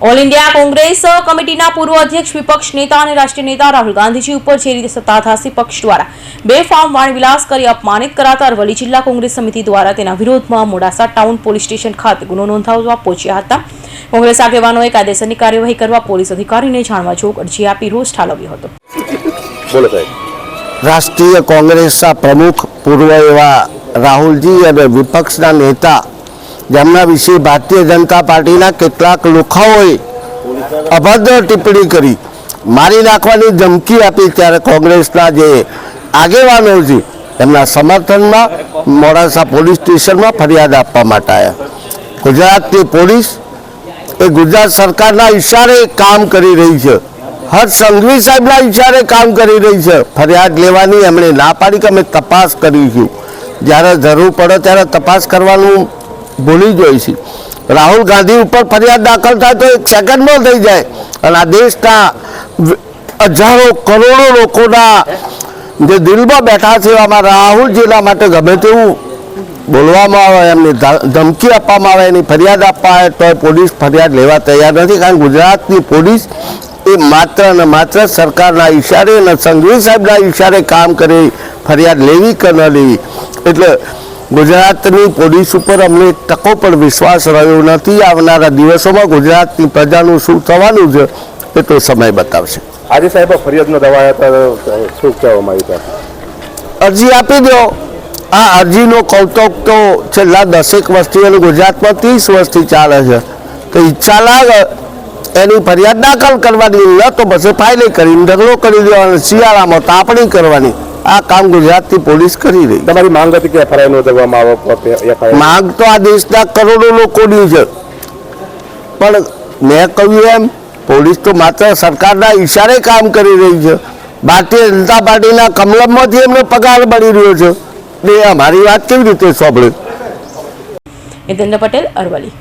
All India Congress કમિટીના પૂર્વ અધ્યક્ષ વિપક્ષ નેતા અને રાષ્ટ્રીય નેતા રાહુલ ગાંધીજી ઉપર જે રીતે સત્તાધાસી પક્ષ દ્વારા બે ફોર્મ વાણવિલાસ કરી અપમાનિત કરાતા અરવલ્લી જિલ્લા કોંગ્રેસ સમિતિ દ્વારા તેના વિરોધમાં મોડાસા ટાઉન પોલીસ સ્ટેશન ખાતે ગુનો નોંધાવવા પહોંચ્યા હતા. કોંગ્રેસ આગેવાનોએ કાયદેસરની કાર્યવાહી કરવા પોલીસ અધિકારીને જાણવા જોગ અરજી આપી રોષ ઠાલવ્યો હતો. રાષ્ટ્રીય કોંગ્રેસના પ્રમુખ પૂર્વ એવા રાહુલજી અને વિપક્ષના નેતા જેમના વિશે ભારતીય જનતા પાર્ટીના કેટલાક લોખાઓએ અભદ્ર ટિપ્પણી કરી. મારી નાખવાની ધમકી આપી ત્યારે કોંગ્રેસના જે આગેવાનો છે, એમના સમર્થનમાં મોડાસા પોલીસ સ્ટેશનમાં ફરિયાદ આપવા માટે આવ્યા ગુજરાતની પોલીસ એ ગુજરાત સરકારના ઈશારે કામ કરી રહી છે. હર્ષ સંઘવી સાહેબના ઈશારે કામ કરી રહી છે. ફરિયાદ લેવાની એમણે ના પાડી કે અમે તપાસ કરીશું. જ્યારે જરૂર પડે ત્યારે તપાસ કરવાનું ભૂલી જાય છે. રાહુલ ગાંધી ઉપર ફરિયાદ દાખલ થાય તો એક સેકન્ડમાં થઈ જાય. અને આ દેશના હજારો કરોડો લોકોના જે દિલમાં બેઠા છે, એવામાં રાહુલજીના માટે ગમે તેવું બોલવામાં આવે, એમને ધમકી આપવામાં આવે, એની ફરિયાદ આપવા આવે તો પોલીસ ફરિયાદ લેવા તૈયાર નથી. કારણ ગુજરાતની પોલીસ એ માત્ર ને માત્ર સરકારના ઈશારે અને સંઘવી સાહેબના ઈશારે કામ કરે ફરિયાદ લેવી કે ન લેવી. એટલે ગુજરાતની પોલીસ ઉપર અમને તકો ટકો પણ વિશ્વાસ રહ્યો નથી. આવનારા દિવસોમાં ગુજરાતની પ્રજાનું શું થવાનું છે એ તો સમય બતાવશે. આજે સાહેબ ફરિયાદનો દવા શું કહેવામાં આવ્યું અરજી આપી દો. આ અરજીનો કૌતુક તો છેલ્લા દસેક વર્ષથી અને ગુજરાતમાં ત્રીસ વર્ષથી ચાલે છે. તો ઈચ્છા લાગે એની ફરિયાદ દાખલ કરવાની ન તો પછી ફાઇલે કરીને ઢગલો કરી દેવાનો શિયાળામાં તાપણી કરવાની. આ કામ ગુજરાતની પોલીસ કરી રહી. તમારી માંગ હતી કે એફઆઈઆર નોંધવામાં આવે માંગ તો આ દેશના કરોડો લોકોની છે. પણ મેં કહ્યું એમ પોલીસ તો માત્ર સરકારના ઈશારે કામ કરી રહી છે. ભારતીય જનતા પાર્ટીના કમલમમાંથી એમનો પગાર મળી રહ્યો છે. એ અમારી વાત કેવી રીતે સાંભળે? હિતેન્દ્ર પટેલ અરવલ્લી.